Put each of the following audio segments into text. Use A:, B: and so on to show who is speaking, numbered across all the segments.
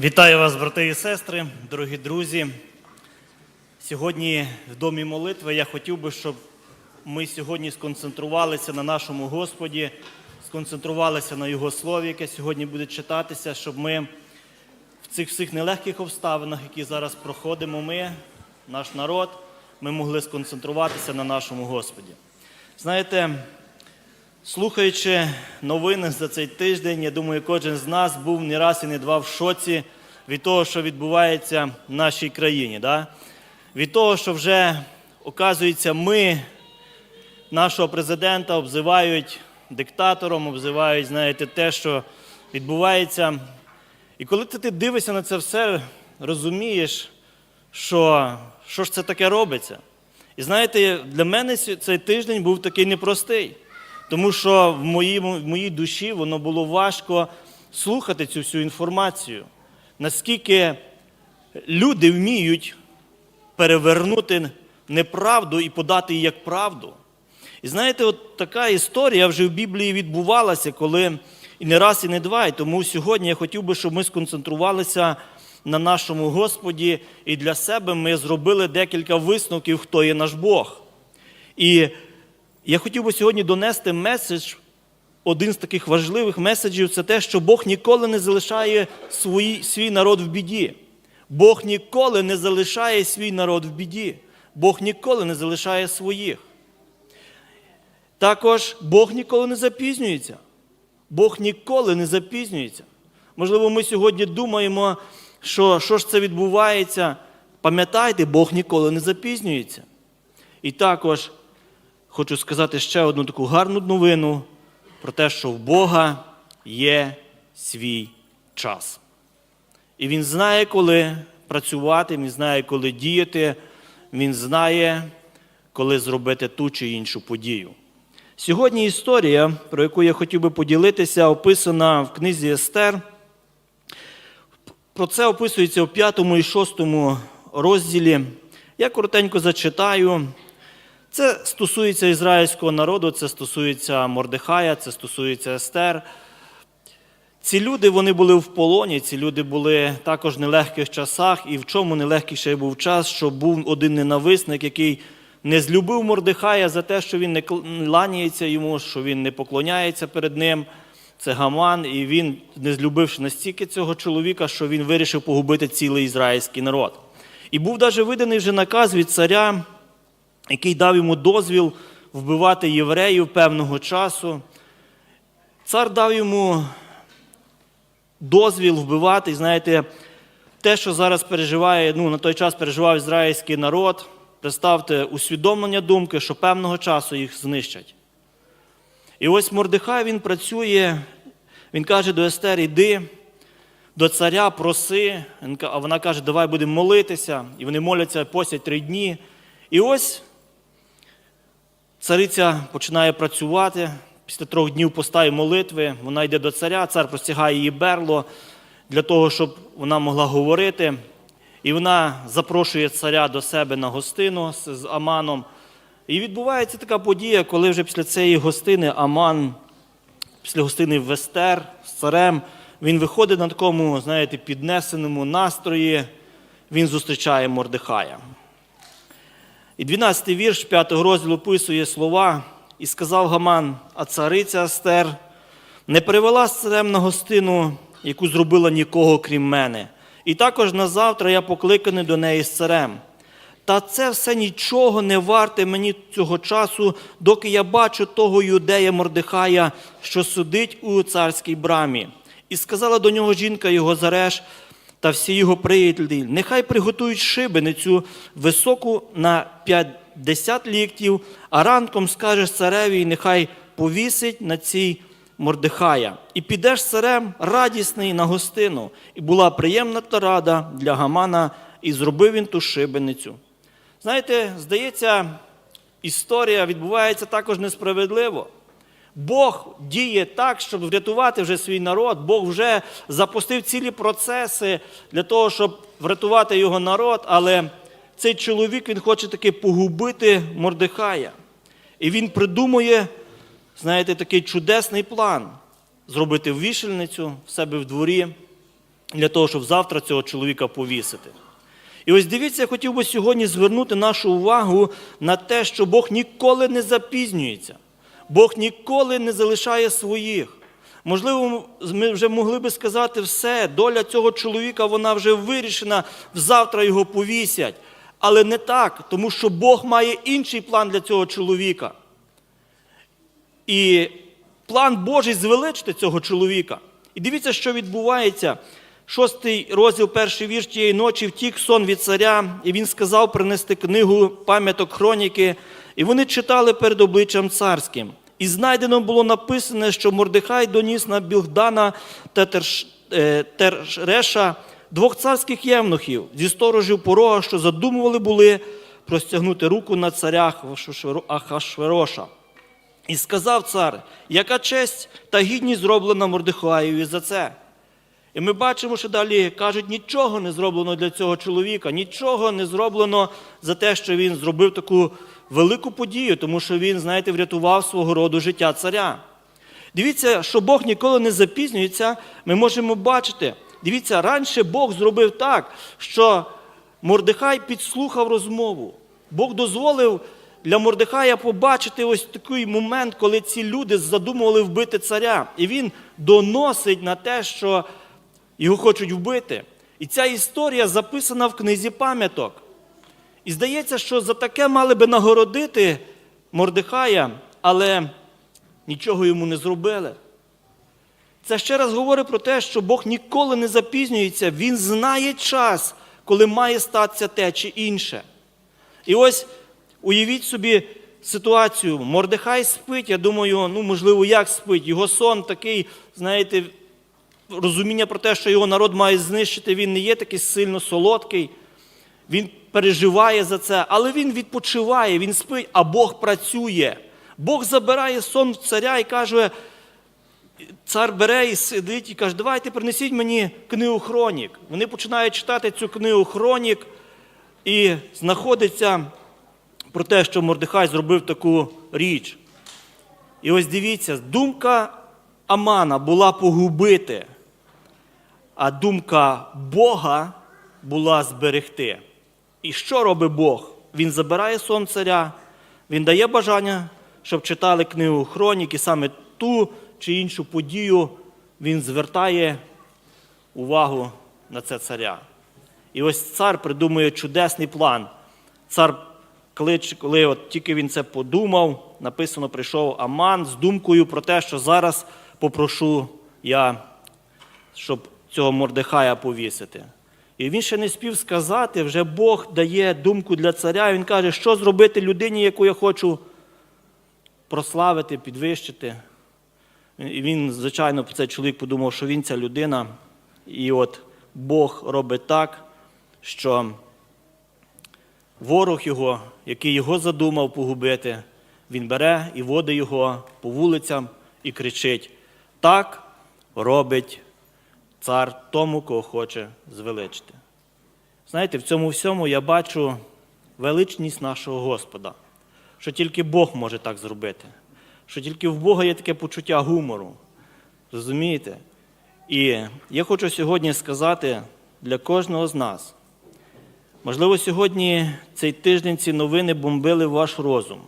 A: Вітаю вас, брати і сестри, дорогі друзі. Сьогодні в домі молитви я хотів би, щоб ми сьогодні сконцентрувалися на нашому Господі, сконцентрувалися на Його слові, яке сьогодні буде читатися, щоб ми в цих всіх нелегких обставинах, які зараз проходимо, ми, наш народ, ми могли сконцентруватися на нашому Господі. Знаєте, Слухаючи новини за цей тиждень, я думаю, кожен з нас був не раз і не два в шоці від того, що відбувається в нашій країні. Да? Від того, що вже, оказується, ми, нашого президента, обзивають диктатором, обзивають, знаєте, те, що відбувається. І коли ти, дивишся на це все, розумієш, що, що ж це таке робиться. І знаєте, для мене цей тиждень був такий непростий. Тому що в моїй, в моїй душі воно було важко слухати цю всю інформацію. Наскільки люди вміють перевернути неправду і подати її як правду. І знаєте, от така історія вже в Біблії відбувалася, коли і не раз, і не два. І тому сьогодні я хотів би, щоб ми сконцентрувалися на нашому Господі, і для себе ми зробили декілька висновків, хто є наш Бог. І я хотів би сьогодні донести меседж, один з таких важливих меседжів це те, що Бог ніколи не залишає свій, свій народ в біді. Бог ніколи не залишає свій народ в біді. Бог ніколи не залишає своїх. Також Бог ніколи не запізнюється. Бог ніколи не запізнюється. Можливо, ми сьогодні думаємо, що що ж це відбувається. Пам'ятайте, Бог ніколи не запізнюється. І також хочу сказати ще одну таку гарну новину про те, що в Бога є свій час. І Він знає, коли працювати, Він знає, коли діяти, Він знає, коли зробити ту чи іншу подію. Сьогодні історія, про яку я хотів би поділитися, описана в книзі Естер. Про це описується у 5 і 6 розділі. Я коротенько зачитаю. Це стосується ізраїльського народу, це стосується Мордехая, це стосується Естер. Ці люди вони були в полоні, ці люди були також в нелегких часах, і в чому нелегкіший був час, що був один ненависник, який не злюбив Мордехая за те, що він не ланяється йому, що він не поклоняється перед ним. Це Гаман, і він, не злюбивши настільки цього чоловіка, що він вирішив погубити цілий ізраїльський народ. І був навіть виданий вже наказ від царя який дав йому дозвіл вбивати євреїв певного часу. Цар дав йому дозвіл вбивати, і знаєте, те, що зараз переживає, ну, на той час переживав ізраїльський народ, представте усвідомлення думки, що певного часу їх знищать. І ось Мордихай він працює, він каже до Естер, іди до царя, проси, а вона каже, давай будемо молитися. І вони моляться постять три дні. І ось Цариця починає працювати. Після трьох днів постає молитви, вона йде до царя, цар простягає її берло для того, щоб вона могла говорити. І вона запрошує царя до себе на гостину з Аманом. І відбувається така подія, коли вже після цієї гостини Аман, після гостини Вестер з царем, він виходить на такому, знаєте, піднесеному настрої, він зустрічає Мордихая. І 12-й вірш 5 розділу описує слова, і сказав Гаман, а цариця Астер не привела з царем на гостину, яку зробила нікого, крім мене. І також на завтра я покликаний до неї з царем. Та це все нічого не варте мені цього часу, доки я бачу того юдея Мордихая, що сидить у царській брамі. І сказала до нього жінка його Зареш, та всі його приятелі, нехай приготують шибеницю високу на 50 ліктів, а ранком скажеш цареві, нехай повісить на цій Мордихая. І підеш царем радісний на гостину. І була приємна та рада для Гамана, і зробив він ту шибеницю. Знаєте, здається, історія відбувається також несправедливо. Бог діє так, щоб врятувати вже свій народ. Бог вже запустив цілі процеси для того, щоб врятувати його народ, але цей чоловік він хоче таки погубити Мордихая. І він придумує, знаєте, такий чудесний план зробити вішельницю в себе в дворі. для того, щоб завтра цього чоловіка повісити. І ось дивіться, я хотів би сьогодні звернути нашу увагу на те, що Бог ніколи не запізнюється, Бог ніколи не залишає своїх. Можливо, ми вже могли би сказати все, доля цього чоловіка вона вже вирішена, завтра його повісять. Але не так, тому що Бог має інший план для цього чоловіка. І план Божий звеличити цього чоловіка. І дивіться, що відбувається. Шостий розділ, перший вірш тієї ночі втік сон від царя, і він сказав принести книгу пам'яток хроніки, і вони читали перед обличчям царським. І знайдено було написане, що Мордехай доніс на Білгдана та Терш- е, Тереша двох царських євнухів зі сторожів порога, що задумували були простягнути руку на царя Ахашверо- Ахашвероша. І сказав цар, яка честь та гідність зроблена Мордехаєві за це. І ми бачимо, що далі кажуть, нічого не зроблено для цього чоловіка, нічого не зроблено за те, що він зробив таку велику подію, тому що він, знаєте, врятував свого роду життя царя. Дивіться, що Бог ніколи не запізнюється, ми можемо бачити. Дивіться, раніше Бог зробив так, що Мордехай підслухав розмову. Бог дозволив для Мордехая побачити ось такий момент, коли ці люди задумували вбити царя. І він доносить на те, що його хочуть вбити. І ця історія записана в книзі пам'яток. І здається, що за таке мали би нагородити Мордехая, але нічого йому не зробили. Це ще раз говорить про те, що Бог ніколи не запізнюється, Він знає час, коли має статися те чи інше. І ось уявіть собі ситуацію. Мордехай спить, я думаю, ну, можливо, як спить. Його сон такий, знаєте, розуміння про те, що його народ має знищити, він не є такий сильно солодкий. Він переживає за це, але він відпочиває, він спить, а Бог працює. Бог забирає сон царя і каже, цар бере і сидить і каже, давайте принесіть мені книгу Хронік. Вони починають читати цю книгу Хронік, і знаходиться про те, що Мордехай зробив таку річ. І ось дивіться, думка Амана була погубити, а думка Бога була зберегти. І що робить Бог? Він забирає сон царя, він дає бажання, щоб читали книгу Хронік, і саме ту чи іншу подію він звертає увагу на це царя. І ось цар придумує чудесний план. Цар кличе, коли от тільки він це подумав, написано, прийшов Аман з думкою про те, що зараз попрошу я, щоб цього Мордехая повісити. І він ще не спів сказати, вже Бог дає думку для царя. Він каже, що зробити людині, яку я хочу прославити, підвищити. І він, звичайно, цей чоловік подумав, що він ця людина. І от Бог робить так, що ворог його, який його задумав погубити, він бере і водить його по вулицям і кричить: так робить цар тому, кого хоче звеличити. Знаєте, в цьому всьому я бачу величність нашого Господа, що тільки Бог може так зробити, що тільки в Бога є таке почуття гумору. Розумієте? І я хочу сьогодні сказати для кожного з нас. Можливо, сьогодні цей тиждень ці новини бомбили ваш розум.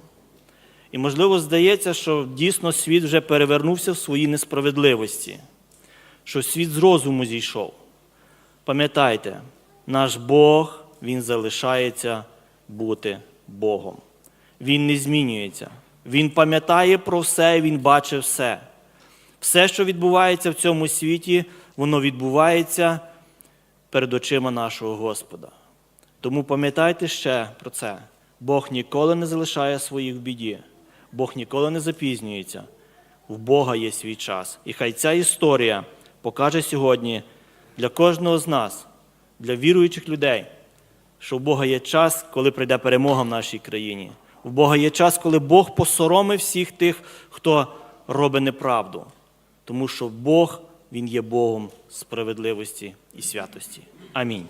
A: І, можливо, здається, що дійсно світ вже перевернувся в своїй несправедливості, що світ з розуму зійшов. Пам'ятайте, наш Бог, Він залишається бути Богом. Він не змінюється. Він пам'ятає про все, Він бачить все. Все, що відбувається в цьому світі, воно відбувається перед очима нашого Господа. Тому пам'ятайте ще про це. Бог ніколи не залишає своїх в біді, Бог ніколи не запізнюється. В Бога є свій час. І хай ця історія покаже сьогодні для кожного з нас, для віруючих людей, що в Бога є час, коли прийде перемога в нашій країні. В Бога є час, коли Бог посоромив всіх тих, хто робить неправду. Тому що Бог, Він є Богом справедливості і святості. Амінь.